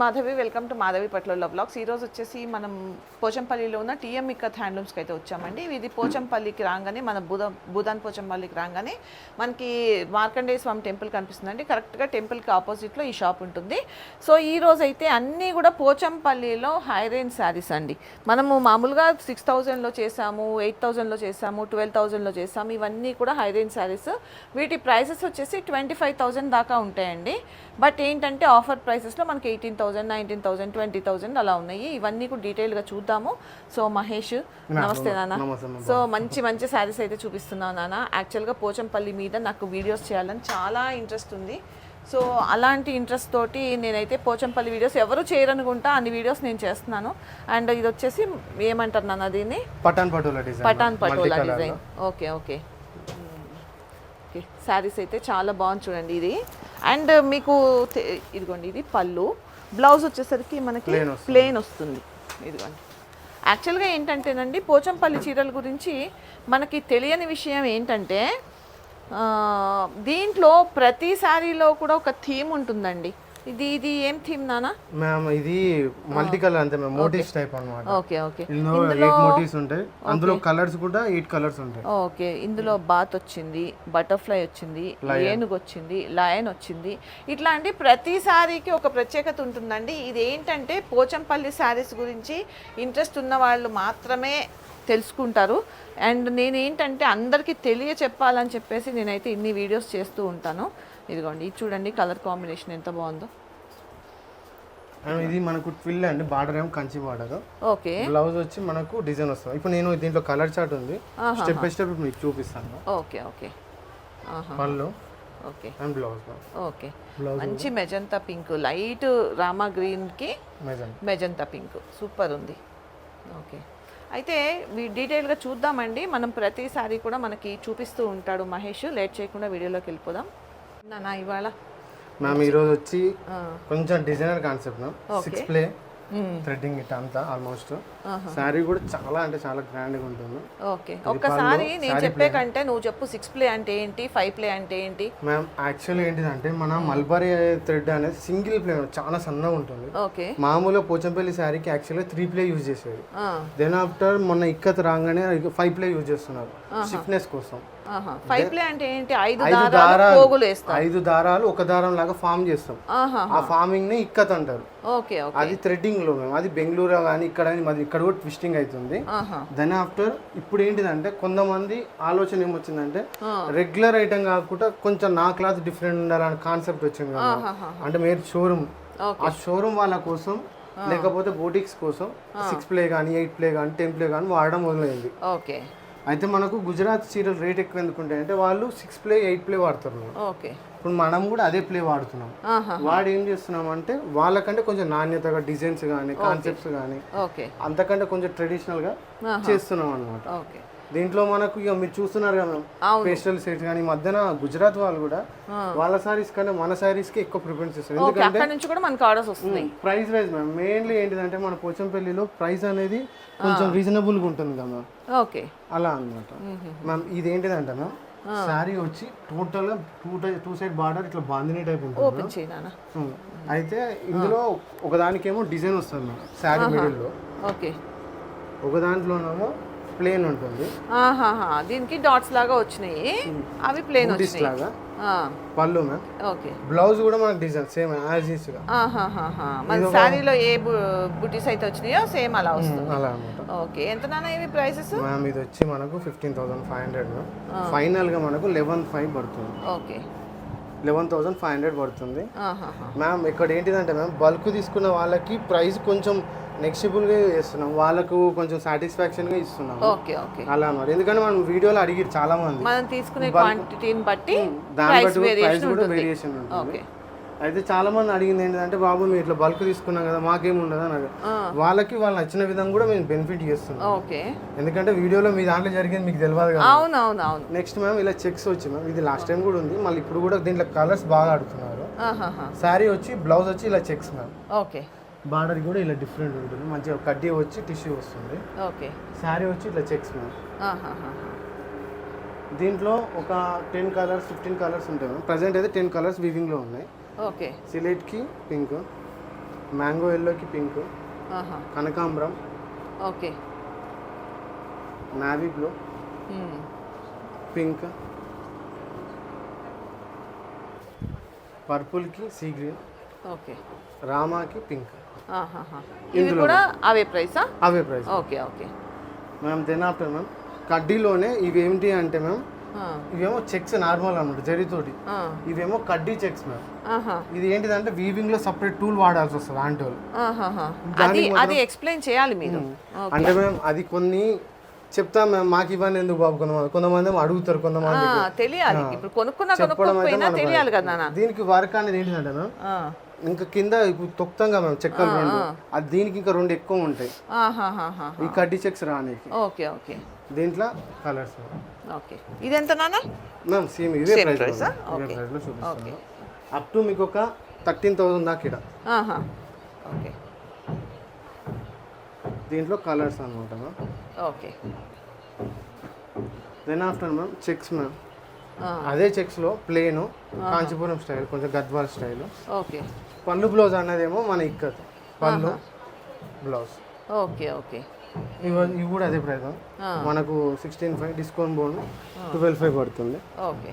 Madhavi welcome to Madhavi పట్ల blogs. ఈ రోజు వచ్చేసి మనం పోచంపల్లిలో ఉన్న టీఎం ఇక్కత్ హ్యాండ్లూమ్స్కి అయితే వచ్చామండి. ఇది పోచంపల్లికి రాగానే మన బుధ భూదాన్ పోచంపల్లికి రాగానే మనకి మార్కండేయ స్వామి టెంపుల్ కనిపిస్తుందండి. కరెక్ట్గా టెంపుల్కి ఆపోజిట్లో ఈ షాప్ ఉంటుంది. సో ఈ రోజు అయితే అన్నీ కూడా పోచంపల్లిలో హై రేంజ్ శారీస్ అండి. మనము మామూలుగా సిక్స్ థౌజండ్లో చేసాము ఎయిట్ థౌజండ్లో చేసాము ట్వెల్వ్ థౌజండ్లో చేసాము. ఇవన్నీ కూడా హై రేంజ్ శారీస్. వీటి ప్రైసెస్ వచ్చేసి ట్వంటీ ఫైవ్ థౌజండ్ దాకా ఉంటాయండి. బట్ ఏంటంటే ఆఫర్ ప్రైసెస్లో మనకి eighteen thousand nineteen thousand twenty thousand అలా ఉన్నాయి. ఇవన్నీ కూడా డీటెయిల్గా చూద్దాము. సో మహేష్ నమస్తే నాన్న. సో మంచి మంచి శారీస్ అయితే చూపిస్తున్నాను నాన్న. యాక్చువల్గా పోచంపల్లి మీద నాకు వీడియోస్ చేయాలని చాలా ఇంట్రెస్ట్ ఉంది. సో అలాంటి ఇంట్రెస్ట్ తోటి నేనైతే పోచంపల్లి వీడియోస్ ఎవరు చేయరనుకుంటా అన్ని వీడియోస్ నేను చేస్తున్నాను. అండ్ ఇది వచ్చేసి ఏమంటారు నాన్న దీన్ని? Patan Patola design. Patan Patola design. Okay okay. Okay. Saris అయితే చాలా బాగుంది చూడండి ఇది. అండ్ మీకు ఇదిగోండి ఇది పళ్ళు. బ్లౌజ్ వచ్చేసరికి మనకి Plain వస్తుంది. ప్లెయిన్ వస్తుంది. ఇదిగోండి. యాక్చువల్గా ఏంటంటేనండి పోచంపల్లి చీరల గురించి మనకి తెలియని విషయం ఏంటంటే దీంట్లో ప్రతి శారీలో కూడా ఒక థీమ్ ఉంటుందండి. ఇది ఇది ఏం థీమ్ నానా? మ్యామ్ ఇది మల్టీ కలర్ అంతే మ్యామ్ మోటివ్స్ టైప్ అన్నమాట. Okay okay. ఇందులో ఎయిట్ మోటివ్స్ ఉంటాయి. అందులో కలర్స్ కూడా ఎయిట్ కలర్స్ ఉంటాయి. ఓకే. ఇందులో బాత్ వచ్చింది బటర్ఫ్లై వచ్చింది ఏనుగు వచ్చింది లయన్ వచ్చింది. ఇట్లాంటి ప్రతి శారీకి ఒక ప్రత్యేకత ఉంటుందండి. ఇది ఏంటంటే పోచంపల్లి శారీస్ గురించి ఇంట్రెస్ట్ ఉన్న వాళ్ళు మాత్రమే తెలుసుకుంటారు. అండ్ నేను ఏంటంటే అందరికీ తెలియ చెప్పాలని చెప్పేసి నేనైతే ఇన్ని వీడియోస్ చేస్తూ ఉంటాను. ఇదిగోండి ఇది చూడండి కలర్ కాంబినేషన్ ఎంత బాగుందో. ఇది మనకు ట్విల్ అండి బార్డర్ ఏమో కంచి బార్డర్. ఓకే. బ్లౌజ్ వచ్చి మనకు డిజైన్ వస్తుంది. ఇప్పుడు నేను దీంట్లో కలర్ చార్ట్ ఉంది. స్టెప్ బై స్టెప్ మీకు చూపిస్తాను. Okay okay. పళ్ళు ఓకే. And blouse. ఓకే. మంచి మెజంతా పింక్. లైట్ రామా గ్రీన్కి మెజంతా పింక్. సూపర్ ఉంది. ఓకే. అయితే డీటెయిల్గా చూద్దామండి. మనం ప్రతిసారి కూడా మనకి చూపిస్తూ ఉంటాడు మహేష్. లేట్ చేయకుండా వీడియోలోకి వెళ్ళిపోదాం. నా ఇవాళ మ్యామ్ ఈరోజు వచ్చి కొంచెం designer concept ma'am. Six ply. Threading it అంతా ఆల్మోస్ట్. శారీ కూడా చాలా అంటే చాలా గ్రాండ్గా ఉంటుంది. ఓకే. ఒక్కసారి నేను చెప్పే కంటే నువ్వు చెప్పు సిక్స్ ప్లే అంటే ఏంటి ఫైవ్ ప్లే అంటే ఏంటి? మ్యామ్ యాక్చువల్లీ ఏంటిదంటే మన మల్బరీ థ్రెడ్ అనేది సింగిల్ ప్లే చాలా సన్నగా ఉంటుంది. ఓకే. మామూలుగా పోచంపల్లి శారీకి యాక్చువల్గా త్రీ ప్లే యూజ్ చేసేది. దెన్ ఆఫ్టర్ మొన్న ఇక్కత్ రాగానే ఫైవ్ ప్లే యూజ్ చేస్తున్నారు. స్టిఫ్నెస్ కోసం. ఫైవ్ ప్లే అంటే ఏంటి? ఐదు ఐదు దారాలు దారాలు పోగులు వేస్తాం. ఐదు దారాలు ఒక దారం లాగా ఫామ్ చేస్తాం. ఆ ఫార్మింగ్ని ఇక్కత్ అంటారు. ఓకే అది థ్రెడ్డింగ్లో మేము అది బెంగళూరు కానీ ఇక్కడ మాది ఇక్కడ కూడా ట్విస్టింగ్ అవుతుంది దెన్ ఆఫ్టర్ ఇప్పుడు ఏంటిదంటే కొంతమంది ఆలోచన ఏమొచ్చిందంటే రెగ్యులర్ ఐటమ్ కాకుండా కొంచెం నా క్లాత్ డిఫరెంట్ ఉండాలనే కాన్సెప్ట్ వచ్చింది. అంటే మీరు షోరూమ్ ఆ షోరూమ్ వాళ్ళ కోసం లేకపోతే బోటిక్స్ కోసం సిక్స్ ప్లే కానీ ఎయిట్ ప్లే కానీ టెన్ ప్లే కానీ వాడడం మొదలైంది. ఓకే. అయితే మనకు గుజరాత్ చీరలు రేట్ ఎక్కువ ఎందుకు అంటే వాళ్ళు సిక్స్ ప్లే ఎయిట్ ప్లే వాడుతున్నారు ఓకే. ఇప్పుడు మనం కూడా అదే ప్లే వాడుతున్నాం. వాడు ఏం చేస్తున్నాం అంటే వాళ్ళకంటే కొంచెం నాణ్యతగా డిజైన్స్ కానీ కాన్సెప్ట్స్ కానీ అంతకంటే కొంచెం ట్రెడిషనల్గా చేస్తున్నాం అనమాట ఓకే. దీంట్లో మనకు ఇక మీరు చూస్తున్నారు కదా అవును. పేస్టల్ సెట్స్ కానీ మధ్యన గుజరాత్ వాళ్ళు కూడా వాళ్ళ సారీస్ కంటే మన సారీస్కి ఎక్కువ ప్రిఫరెన్స్ ఇస్తారు. నుంచి కూడా మనకు ఆర్డర్స్ వస్తున్నాయి. ప్రైస్ వైజ్ మ్యామ్ మెయిన్లీ ఏంటిదంటే మన పోచంపల్లిలో ప్రైస్ అనేది కొంచెం రీజనబుల్గా ఉంటుంది కదా మ్యామ్ ఓకే. అలా అనమాట మ్యామ్ ఇది ఏంటిదంటే మ్యామ్ శారీ వచ్చి టోటల్గా టూ టూ సైడ్ బార్డర్ ఇట్లా బాందిని టైప్ ఉంటుంది. అయితే ఇందులో ఒక దానికేమో డిజైన్ వస్తుంది మ్యామ్ శారీ మిడిల్లో ఓకే. ఒక దాంట్లోనేమో ప్లేన్ ఉంటుంది. దీనికి డాట్స్ లాగా వచ్చినాయి. అవి ప్లేన్ వచ్చినాయి. లాగా. పళ్ళు మ్యామ్. ఓకే. బ్లౌజ్ కూడా మనకు డిజైన్ సేమ్ యాజ్ ఈస్గా. మన శారీలో ఏ బుటీస్ అయితే వచ్చినాయో సేమ్ అలా వస్తుంది. అలా అనమాట ఓకే. ఎంత నాన్న ఇవి ప్రైసెస్? మ్యామ్ ఇది వచ్చి మనకు ఫిఫ్టీన్ థౌసండ్ ఫైవ్ హండ్రెడ్ ఫైనల్గా మనకు లెవెన్ ఫైవ్ పడుతుంది. Okay. Eleven thousand five hundred పడుతుంది. మ్యామ్ ఇక్కడ ఏంటిదంటే మ్యామ్ బల్క్ తీసుకున్న వాళ్ళకి ప్రైస్ కొంచెం నెక్స్టబుల్గా చేస్తున్నాం. వాళ్ళకు కొంచెం సాటిస్ఫాక్షన్గా ఇస్తున్నాం. Okay okay. అలా అన్నమాట ఎందుకంటే మనం వీడియోలో అడిగిరు చాలా మంది మనం తీసుకునే క్వాంటిటీని బట్టి ప్రైస్ బట్టి ప్రైస్ వేరియేషన్ కూడా ఉంటుంది. వేరియేషన్ ఉంటుంది. ఓకే. అయితే చాలా మంది అడిగింది ఏంటంటే బాబు మీరు ఇట్లా బల్క్ తీసుకున్నాం కదా మాకేం ఉండదు అని. వాళ్ళకి వాళ్ళు నచ్చిన విధంగా కూడా మేము బెనిఫిట్ చేస్తున్నాం. ఓకే. ఎందుకంటే వీడియోలో మీ దాంట్లో జరిగింది మీకు తెలియదు కదా. అవును అవును అవును నెక్స్ట్ మ్యామ్ ఇలా చెక్స్ వచ్చి మ్యామ్ ఇది లాస్ట్ టైం కూడా ఉంది. మళ్ళీ ఇప్పుడు కూడా దీంట్లో కలర్స్ బాగా ఆడుతున్నారు. శారీ వచ్చి బ్లౌజ్ వచ్చి ఇలా చెక్స్ మ్యామ్ ఓకే. బార్డర్ కూడా ఇలా డిఫరెంట్ ఉంటుంది. మంచిగా కడ్డీ వచ్చి టిష్యూ వస్తుంది. ఓకే. శారీ వచ్చి ఇట్లా చెక్స్ మ్యామ్ దీంట్లో ఒక టెన్ కలర్స్ ఫిఫ్టీన్ కలర్స్ ఉంటాయి. మ్యామ్ ప్రజెంట్ అయితే టెన్ కలర్స్ వివింగ్లో ఉన్నాయి. ఓకే. సిలెట్కి పింక్ మ్యాంగో ఎల్లోకి పింక్ ఆహా. కనకాంబరం ఓకే. Navy blue. పింక్ పర్పుల్కి సీ గ్రీన్. ఓకే. రామాకి పింక్. ఇవి కూడా అవే ప్రైసా అవే price okay okay. Ma'am then after ma'am కడ్డీలోనే ఇవి ఏమిటి అంటే మ్యామ్ ఇవేమో చెక్స్ నార్మల్ అన్నమాట జరీతోటి ఇవేమో కడ్డీ చెక్స్ మ్యామ్ ఇది ఏంటిదంటే వీవింగ్లో సపరేట్ టూల్ వాడాల్సి వస్తుంది ఆంటీ వాళ్ళు. అది ఎక్స్ప్లెయిన్ చేయాలి మీరు. అంటే మేము అది కొన్ని చెప్తాం మేము మాకు ఇవ్వండి ఎందుకు బాబు? కొంతమంది కొంతమంది అడుగుతారు కొంతమంది తెలియాలి. ఇప్పుడు కొనుక్కున్నా కొనుక్కోకపోయినా తెలియాలి కదా దీనికి వర్క్ అనేది ఏంటిదంటే మ్యామ్ ఇంకా కింద ఇప్పుడు తొక్తంగా మేము చెక్కలు రెండు. అది దీనికి ఇంకా రెండు ఎక్కువ ఉంటాయి. ఈ కడ్డీ చెక్స్ రానికి. Okay okay. దీంట్లో కలర్స్. ఓకే. ఇదెంత నాన్న? మ్యామ్ సేమ్ ఇదే ప్రైస్? ఇదే లో చూపిస్తాను. అప్ టు మీకు ఒక థర్టీన్ థౌసండ్ దాకా ఇక్కడ ఓకే. దీంట్లో కలర్స్ అనమాట ma'am. Okay. Then after ma'am checks ma'am. అదే చెక్స్లో ప్లేను కాంచీపురం స్టైల్ కొంచెం గద్వాల్ స్టైల్ ఓకే. పళ్ళు బ్లౌజ్ అన్నదేమో మన ఇక్కత్ పళ్ళు బ్లౌజ్. Okay okay. ఇవి ఇవి కూడా అదే ప్రైస్. మనకు సిక్స్టీన్ ఫైవ్ డిస్కౌంట్ బోన్. ట్వెల్వ్ ఫైవ్ పడుతుంది. ఓకే.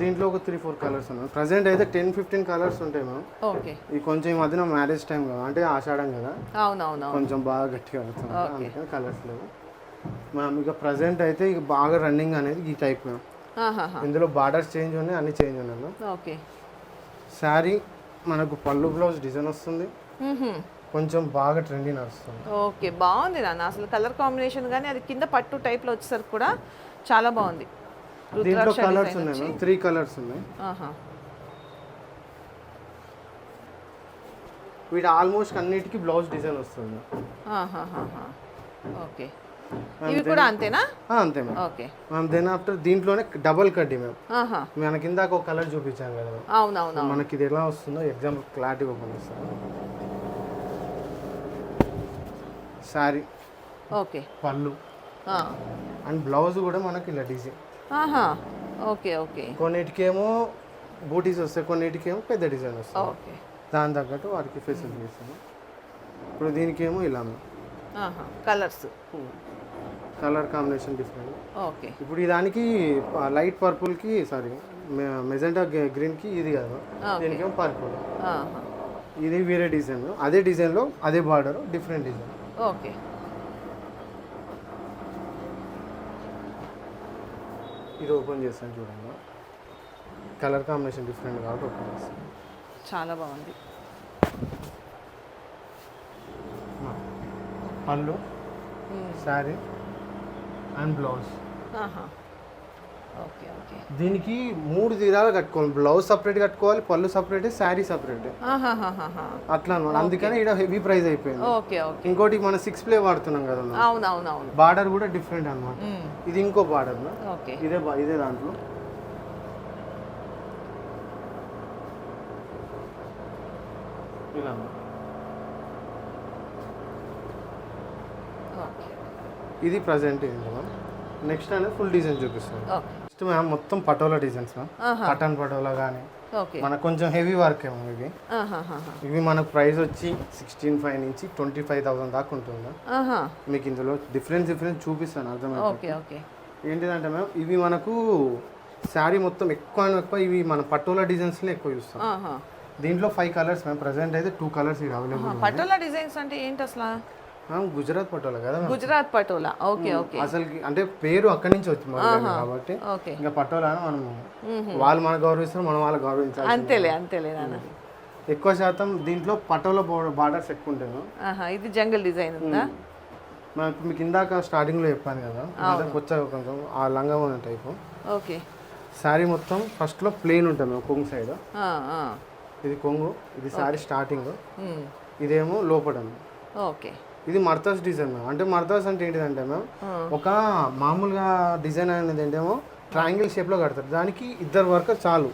దీంట్లో ఒక త్రీ ఫోర్ కలర్స్ ఉన్నాయి. ప్రజెంట్ అయితే టెన్ ఫిఫ్టీన్ కలర్స్ ఉంటాయి మ్యామ్ ఓకే. ఈ కొంచెం ఈ మధ్యన మ్యారేజ్ టైం కదా అంటే ఆషాఢం కదా. అవునవునవును. కొంచెం బాగా గట్టిగా అవుతుంది అందుకని కలర్స్ లేవు. మ్యామ్ ఇక ప్రజెంట్ అయితే ఇక బాగా రన్నింగ్ అనేది ఈ టైప్ మ్యామ్ ఇందులో బార్డర్స్ చేంజ్ ఉన్నాయి అన్ని చేంజ్ ఉన్నాయి మ్యామ్ ఓకే. శారీ మనకు పళ్ళు బ్లౌజ్ డిజైన్ వస్తుంది. కొంచెం బాగా ట్రెండీ నడుస్తుంది. ఓకే బాగుంది నాన్న. అసలు కలర్ కాంబినేషన్ కానీ అది కింద పట్టు టైప్లో వచ్చేసరికి కూడా చాలా బాగుంది. దీంట్లో కలర్స్ ఉన్నాయి త్రీ కలర్స్ ఉన్నాయి. వీటి ఆల్మోస్ట్ అన్నిటికీ బ్లౌజ్ డిజైన్ వస్తుంది. ఓకే. ఇవి కూడా అంతేనా? అంతే ma'am okay. Ma'am then after దీంట్లోనే డబల్ కడ్డీ మ్యామ్ ఆహా. మనకి ఇందాక ఒక కలర్ చూపించాను కదా. అవునవును మనకి ఇది ఎలా వస్తుందో ఎగ్జాంపుల్ క్లారిటీ ఓపెన్ చేస్తాను శారీ ఓకే. పళ్ళు. అండ్ బ్లౌజ్ కూడా మనకి ఇలా డిజైన్ ఓకే ఓకే. కొన్నిటికేమో బూటీస్ వస్తాయి కొన్నిటికేమో పెద్ద డిజైన్ వస్తాయి. ఓకే. దాని తగ్గట్టు వాటికి ఫెసిలిటీ ఇస్తాను ఇప్పుడు దీనికేమో ఇలా colours colour combination different. Okay. ఇప్పుడు ఈ దానికి లైట్ పర్పుల్కి సారీ మెజెంటా గ్రీన్కి ఇది కాదు. దీనికేమో పర్పుల్. ఇది వేరే డిజైన్. అదే డిజైన్లో అదే బార్డర్ డిఫరెంట్ డిజైన్. ఓకే. ఇది ఓపెన్ చేస్తాను చూడండి. కలర్ కాంబినేషన్ డిఫరెంట్ కాబట్టి ఓపెన్ చేస్తాను. చాలా బాగుంది. పళ్ళు. Sari and blouse. Okay okay. దీనికి మూడు తీరాలు కట్టుకోవాలి. బ్లౌజ్ సపరేట్ కట్టుకోవాలి పళ్ళు సపరేట్ శారీ సపరేట్. అట్లా అనమాట అందుకని ఇక్కడ హెవీ ప్రైస్ అయిపోయింది. Okay okay. ఇంకోటి మనం సిక్స్ ప్లే వాడుతున్నాం కదా అవునవునవును. బార్డర్ కూడా డిఫరెంట్ అనమాట. ఇది ఇంకో బార్డర్ ఓకే. ఇదే ఇదే దాంట్లో. ఇలా ఓకే ఇది ప్రజెంట్ ఇది మ్యామ్ నెక్స్ట్ అనేది ఫుల్ డిజైన్ చూపిస్తాను నెక్స్ట్ మ్యామ్ మొత్తం patola designs ma'am cotton patola కానీ మనకు కొంచెం హెవీ వర్క్ ఏమో ఇవి. ఇవి మనకు ప్రైస్ వచ్చి సిక్స్టీన్ ఫైవ్ నుంచి ట్వంటీ ఫైవ్ థౌసండ్ దాకా ఉంటుంది మీకు ఇందులో డిఫరెన్స్ డిఫరెన్స్ చూపిస్తాను అర్థమైంది? ఓకే ఓకే ఏంటిదంటే మ్యామ్ ఇవి మనకు శారీ మొత్తం ఎక్కువ ఎక్కువ ఇవి మన పటోలా డిజైన్స్లో ఎక్కువ చూస్తాం. దీంట్లో ఫైవ్ కలర్స్ మ్యామ్ ప్రజెంట్ అయితే టూ కలర్స్ ఇక్కడ అవైలబుల్ పటోలా డిజైన్స్ అంటే ఏంటి అసలు? గుజరాత్ పటోలా కదా గుజరాత్ పటోలా. Okay okay. అసలు అంటే పేరు అక్కడి నుంచి వచ్చింది కాబట్టి ఇంకా పటోలా మనం వాళ్ళు మనకు గౌరవిస్తారు మనం వాళ్ళకి గౌరవించాలి అంతేలే అంతేలే నాన్న. ఎక్కువ శాతం దీంట్లో పటోలా బార్డర్స్ ఎక్కువ. ఆహా ఇది జంగల్ డిజైన్ ఉందా? మనం ఇప్పుడు మీకు ఇందాక స్టార్టింగ్లో చెప్పాను కదా కొత్తగా కొంచెం ఆ లంగా ఉన్న టైపు. ఓకే. శారీ మొత్తం ఫస్ట్లో ప్లెయిన్ ఉంటుంది మ్యామ్ కొంగు సైడ్. ఇది కొంగు ఇది శారీ స్టార్టింగ్. ఇదేమో లోపల ఓకే. ఇది మర్తాస్ డిజైన్ మ్యామ్. అంటే మర్తాస్ అంటే ఏంటిదంటే మ్యామ్ ఒక మామూలుగా డిజైన్ అనేది ఏంటేమో ట్రయాంగిల్ షేప్లో కడతారు. దానికి ఇద్దరు వర్కర్ చాలు.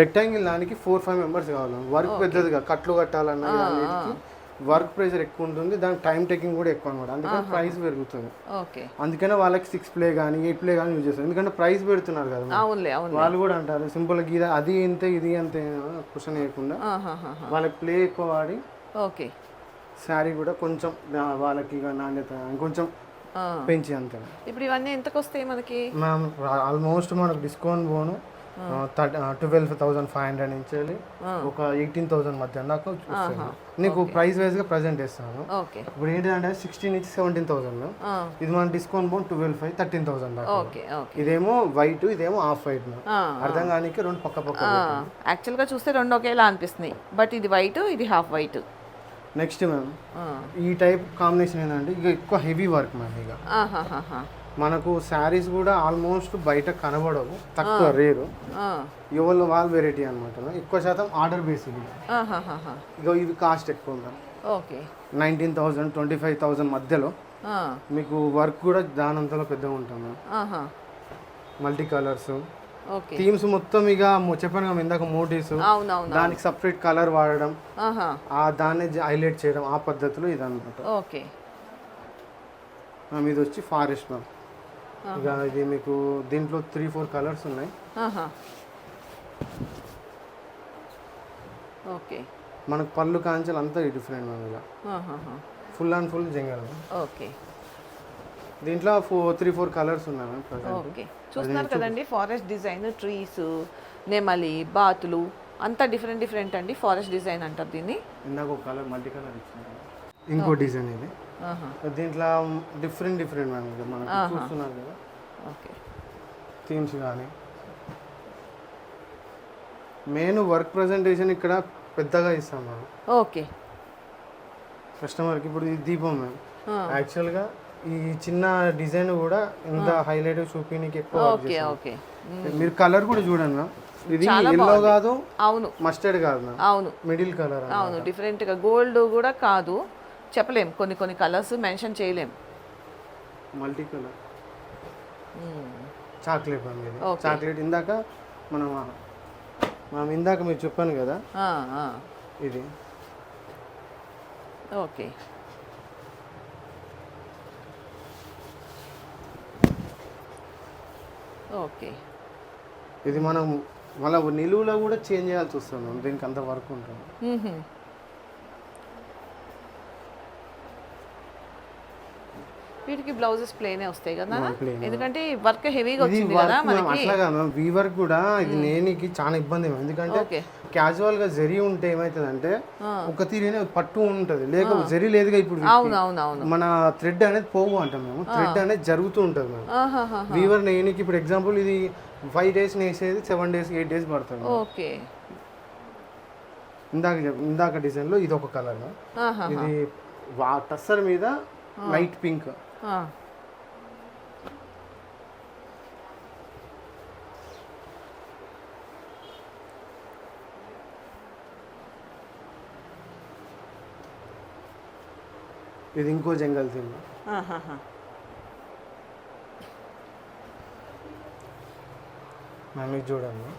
రెక్టాంగిల్ దానికి ఫోర్ ఫైవ్ మెంబర్స్ కావాలి వర్క్ పెద్దదిగా కట్లు కట్టాలన్నా వర్క్ ప్రెషర్ ఎక్కువ ఉంటుంది. దానికి టైం టేకింగ్ కూడా ఎక్కువ అనమాట అందుకని ప్రైస్ పెరుగుతుంది. అందుకనే వాళ్ళకి సిక్స్ ప్లే కానీ ఎయిట్ ప్లే కానీ యూజ్ చేస్తారు. ఎందుకంటే ప్రైస్ పెడుతున్నారు కదా వాళ్ళు కూడా అంటారు సింపుల్ గీద అది ఇంతే ఇది అంతే క్వశ్చన్ వేయకుండా. వాళ్ళకి ప్లే ఎక్కువ వాడి ఓకే. శారీ కూడా కొంచెం వాళ్ళకి నాణ్యత కొంచెం. పెంచి అంతే. ఇప్పుడు ఇవన్నీ ఎంతకు వస్తాయి మనకి? మ్యామ్ ఆల్మోస్ట్ మనకు డిస్కౌంట్ పోను. ట్వెల్వ్ థౌసండ్ ఫైవ్ హండ్రెడ్ నుంచి వెళ్ళి ఒక ఎయిటీన్ థౌసండ్ మధ్య దాకా వస్తుంది నీకు ప్రైస్ వైజ్గా ప్రజెంట్ ఇస్తాను ఓకే. ఇప్పుడు ఏంటంటే సిక్స్టీన్ నుంచి సెవెంటీన్ థౌసండ్. ఇది మన డిస్కౌంట్ పోను ట్వెల్వ్ ఫైవ్ థర్టీన్ థౌసండ్ ఇదేమో వైట్ ఇదేమో ఆఫ్ వైట్ అర్థం కానీ రెండు పక్క పక్క ఆ. యాక్చువల్గా చూస్తే రెండు ఒకేలా అనిపిస్తున్నాయి. బట్ ఇది వైట్ ఇది హాఫ్ వైట్. నెక్స్ట్ మ్యామ్ ఈ టైప్ కాంబినేషన్ ఏంటంటే ఇక ఎక్కువ హెవీ వర్క్ మ్యామ్ ఇక. మనకు శారీస్ కూడా ఆల్మోస్ట్ బయట కనబడవు తక్కువ రేరు. ఎవరు వాళ్ళ వెరైటీ అనమాట ఎక్కువ శాతం ఆర్డర్ ఆహాహాహా. ఇక ఇవి కాస్ట్ ఎక్కువ ma'am okay nineteen thousand twenty five thousand మధ్యలో. మీకు వర్క్ కూడా దానంతలో పెద్దగా ఉంటుంది ఆహా. మల్టీ కలర్స్ థీమ్స్ మొత్తం ఇక చెప్పాను కదా ఇందాక మోటీస్. దానికి సపరేట్ కలర్ వాడడం ఆ దాన్ని హైలైట్ చేయడం ఆ పద్ధతిలో ఇది అనమాట ఓకే ఇది వచ్చి ఫారెస్ట్ మ్యామ్. ఇక ఇది మీకు దీంట్లో త్రీ ఫోర్ కలర్స్ ఉన్నాయి. ఓకే. మనకు పళ్ళు కాంచెలు అంతా డిఫరెంట్ మ్యామ్ ఇలా. Full and full jungle. Okay. దీంట్లో ఫోర్ త్రీ ఫోర్ కలర్స్ ఉన్నాయి ఓకే చూస్తున్నారు కదండి ఫారెస్ట్ డిజైన్ ట్రీస్ నెమలి బాతులు అంతా డిఫరెంట్ డిఫరెంట్ అండి ఫారెస్ట్ డిజైన్ అంటారు దీన్ని. ఇందాక ఒక కలర్ మల్టీ కలర్ ఇచ్చింది ఇంకో డిజైన్ ఇది. ఆహా. దీంట్లో డిఫరెంట్ డిఫరెంట్ మ్యామ్ ఇక మనకు చూస్తున్నారు కదా. ఓకే థీమ్స్ కానీ మెయిన్ వర్క్ ప్రజెంటేషన్ ఇక్కడ పెద్దగా ఇస్తాం మ్యామ్ ఓకే కస్టమర్కి ఇప్పుడు ఇది దీపం మ్యామ్. యాక్చువల్గా ఈ చిన్న డిజైన్ కూడా ఇంత హైలైట్ చూపించడానికి ఎక్కువ ఓకే. ఓకే. మీరు కలర్ కూడా చూడండి ఇది ఎల్లో కాదు అవును. మస్టర్డ్ కాదు అవును. మిడిల్ కలర్ అవును డిఫరెంట్గా గోల్డ్ కూడా కాదు. చెప్పలేం. కొన్ని కొన్ని కలర్స్ మెన్షన్ చేయలేం. Multi colour. Chocolate Okay. Chocolate ఇందాక మనం మనం ఇందాక మీరు చెప్పాను కదా. ఇది. ఓకే. ఓకే. ఇది మనం మళ్ళీ నిలువులో కూడా చేంజ్ చేయాల్సి వస్తుంది. దీనికి అంత వర్క్ ఉంటుంది. వీటికి బ్లౌజెస్ ప్లేనే వస్తాయి కదా. ఎందుకంటే వర్క్ హెవీగా వచ్చింది కదా మనకి. అట్లాగా మ్యామ్ వీవర్ కూడా ఇది నేనికి చాలా ఇబ్బంది. ఎందుకంటే ఓకే క్యాజువల్గా జరీ ఉంటే ఏమవుతుందంటే ఒక తీరినే పట్టు ఉంటుంది. లేక జరీ లేదుగా ఇప్పుడు మన థ్రెడ్ అనేది పోవు అంటాం మేము. థ్రెడ్ అనేది జరుగుతూ ఉంటుంది ఆహాహా. వీవర్ నేనికి ఇప్పుడు ఎగ్జాంపుల్ ఇది ఫైవ్ డేస్ నేసేది సెవెన్ డేస్ ఎయిట్ డేస్ పడుతుంది ఓకే. ఇందాక ఇందాక డిజైన్లో ఇది ఒక కలర్. ఇది టస్సర్ మీద లైట్ పింక్. ఇది ఇంకో జంగల్ థీమ్ ఇది చూడండి.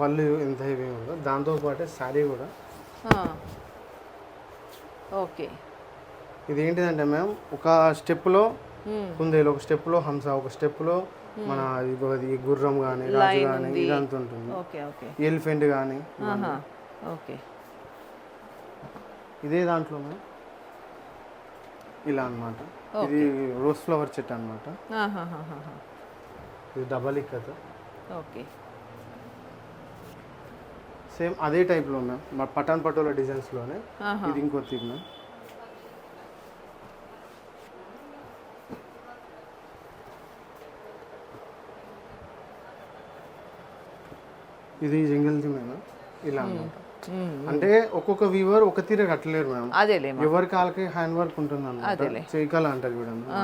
పళ్ళు ఎంత హెవీ ఉందో దాంతో పాటే శారీ కూడా. ఓకే ఇది ఏంటిదంటే మ్యామ్ ఒక స్టెప్లో. కుందేలు ఒక స్టెప్లో హంస ఒక స్టెప్లో మన ఇగో అది గుర్రం కానీ రాజు కానీ ఇదంతా ఉంటుంది. ఎలిఫెంట్ కానీ. ఓకే ఇదే దాంట్లో మ్యామ్ ఇలా అన్నమాట. ఇది రోజ్ ఫ్లవర్ చెట్టు ఆహాహాహాహా. ఇది డబల్ ఇక్కత ఓకే సేమ్ అదే టైప్లో మ్యామ్ మా పటాన్ పటోలా డిజైన్స్లోనే. ఇది ఇంకో తీరు మ్యామ్ ఇది జంగల్ మ్యామ్ ఇలా అన్నమాట. మ్మ్. అంటే ఒక్కొక్క వీవర్ ఒక తీర కట్టలేరు మ్యామ్ అదేలే మా. ఎవరి కాళ్ళకి హ్యాండ్ వర్క్ ఉంటుంది అన్నమాట అదేలే. చేయికాల అంటారు ఆ.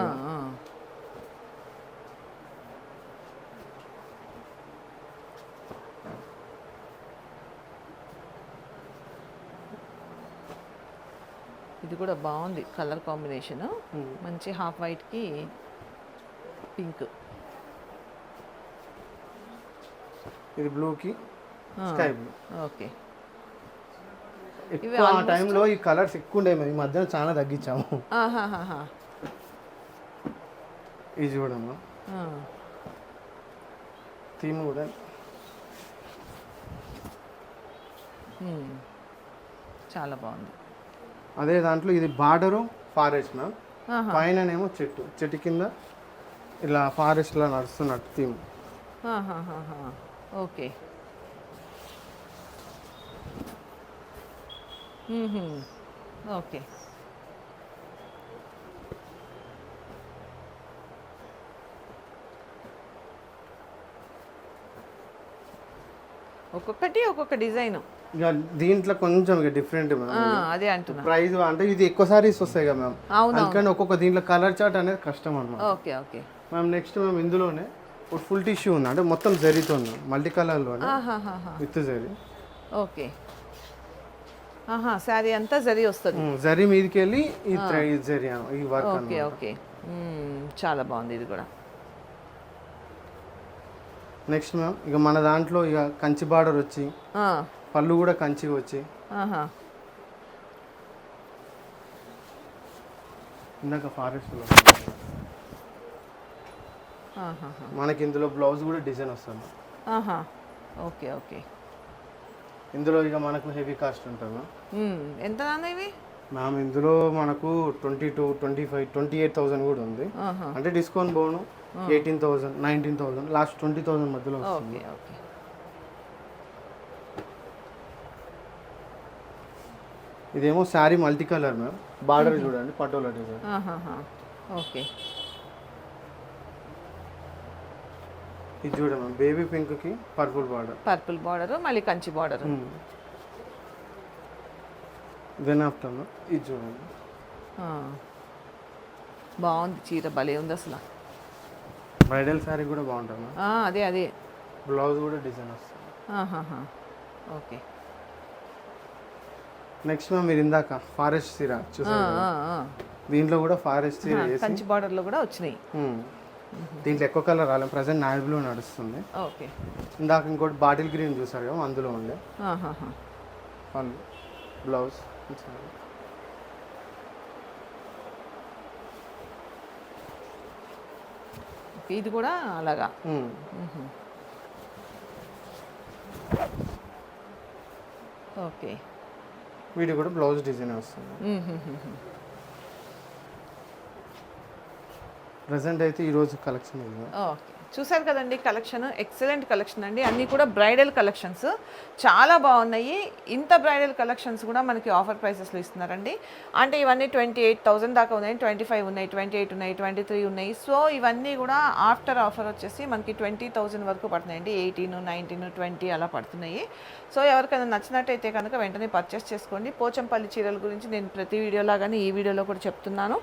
ఇది కూడా బాగుంది కలర్ కాంబినేషన్ మంచి హాఫ్ వైట్కి పింక్ ఇది బ్లూకి స్కై బ్లూ ఓకే ఎక్కువ ఆ టైంలో ఈ కలర్స్ ఎక్కువ ఉండే మేము ఈ మధ్యన చాలా తగ్గించాము. ఇది చూడమ్మా ఆ. థీమ్ కూడా. చాలా బాగుంది అదే దాంట్లో ఇది బార్డరు ఫారెస్ట్ మ్యామ్. పైననేమో చెట్టు చెట్టు కింద ఇలా ఫారెస్ట్ లా నడుస్తున్నట్టు థీమ్. ఓకే. ఓకే. ఒక్కొక్కటి ఒక్కొక్క డిజైన్. ఇక దీంట్లో కొంచెం ఇక డిఫరెంట్ మ్యామ్ అదే అంటున్నా. ప్రైస్ అంటే ఇది ఎక్కువ సారీస్ వస్తాయి కదా మ్యామ్ అవును అందుకని ఒక్కొక్క దీంట్లో కలర్ చార్ట్ అనేది కష్టం అనమాట ఓకే ఓకే. మ్యామ్ నెక్స్ట్ మేము ఇందులోనే ఒక ఫుల్ టిష్యూ ఉంది. అంటే మొత్తం జరీతో ఉంది. మల్టీ ఆహాహాహా. విత్ జరీ. ఓకే. ఆహా శారీ అంతా జరీ వస్తుంది. జరీ మీదకి వెళ్ళి ఈ జరీ ఈ వర్క్ ఓకే ఓకే. చాలా బాగుంది ఇది కూడా. నెక్స్ట్ మ్యామ్ ఇక మన దాంట్లో ఇక కంచి బార్డర్ వచ్చి పళ్ళు కూడా కంచి వచ్చి. ఇందాక ఫారెస్ట్ ఆహాహా. మనకి ఇందులో బ్లౌజ్ కూడా డిజైన్ వస్తుంది. Okay okay. ఇందులో ఇక మనకు హెవీ కాస్ట్ ఉంటుంది. ఎంత ఇవి? మ్యామ్ ఇందులో మనకు twenty two twenty five twenty eight thousand కూడా ఉంది. అంటే డిస్కౌంట్ పోను eighteen thousand nineteen thousand last twenty thousand మధ్యలో వస్తుంది. ఇదేమో sari multi colour ma'am. Border చూడండి పటోలా డిజైన్. ఓకే. ఇది చూడండి మ్యామ్ బేబీ పింక్కి పర్పుల్ బార్డర్ పర్పుల్ బార్డర్ మళ్ళీ కంచి బార్డర్ దెన్ ఆఫ్టర్ ఇది చూడండి బాగుంది చీర భలే ఉంది అసలు. బ్రైడల్ శారీ కూడా బాగుంటుంది అదే అదే. బ్లౌజ్ కూడా డిజైన్ వస్తుంది. ఓకే. నెక్స్ట్ మ్యామ్ మీరు ఇందాక ఫారెస్ట్ సీర ఆ, చూసారు. దీంట్లో కూడా ఫారెస్ట్ వేసి కంచి బార్డర్లో కూడా వచ్చినాయి. మ్మ్. దీంట్లో ఎక్కువ కలర్ రాలేదు. ప్రజెంట్ నాయల్ బ్లూ నడుస్తుంది. ఓకే. ఇందాక ఇంకోటి బాటిల్ గ్రీన్ చూసారు కదా అందులో ఉండే. బ్లౌజ్. ఇది కూడా అలాగా. ఓకే. వీటి కూడా బ్లౌజ్ డిజైన్ వస్తుంది. ప్రజెంట్ అయితే ఈరోజు కలెక్షన్ ఓకే. చూసారు కదండి కలెక్షన్. ఎక్సలెంట్ కలెక్షన్ అండి. అన్నీ కూడా బ్రైడల్ కలెక్షన్స్. చాలా బాగున్నాయి. ఇంత బ్రైడల్ కలెక్షన్స్ కూడా మనకి ఆఫర్ ప్రైసెస్లో ఇస్తున్నారండి. అంటే ఇవన్నీ ట్వంటీ ఎయిట్ థౌసండ్ దాకా ఉన్నాయి. ట్వంటీ ఫైవ్ ఉన్నాయి ట్వంటీ ఎయిట్ ఉన్నాయి ట్వంటీ త్రీ ఉన్నాయి. సో ఇవన్నీ కూడా ఆఫ్టర్ ఆఫర్ వచ్చేసి మనకి ట్వంటీ థౌసండ్ వరకు పడుతున్నాయండి. ఎయిటీన్ నైన్టీన్ ట్వంటీ అలా పడుతున్నాయి. సో ఎవరికైనా నచ్చినట్టయితే కనుక వెంటనే పర్చేస్ చేసుకోండి. పోచంపల్లి చీరల గురించి నేను ప్రతి వీడియోలాగానే ఈ వీడియోలో కూడా చెప్తున్నాను.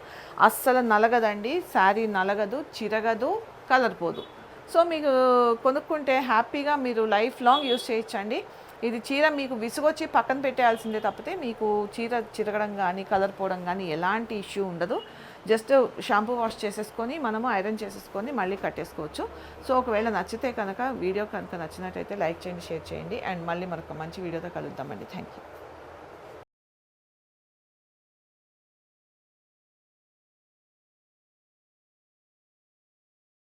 అస్సలు నలగదండి. శారీ నలగదు చిరగదు కలర్ పోదు. సో మీకు కొనుక్కుంటే హ్యాపీగా మీరు లైఫ్ లాంగ్ యూస్ చేయొచ్చండి. ఇది చీర మీకు విసుగొచ్చి పక్కన పెట్టేయాల్సిందే తప్పితే మీకు చీర చిరగడం కానీ కలర్ పోవడం కానీ ఎలాంటి ఇష్యూ ఉండదు. జస్ట్ షాంపూ వాష్ చేసేసుకొని మనము ఐరన్ చేసేసుకొని మళ్ళీ కట్టేసుకోవచ్చు. సో ఒకవేళ నచ్చితే కనుక వీడియో కనుక నచ్చినట్టయితే లైక్ చేయండి షేర్ చేయండి. అండ్ మళ్ళీ మరొక మంచి వీడియోతో కలుద్దామండి. Thank you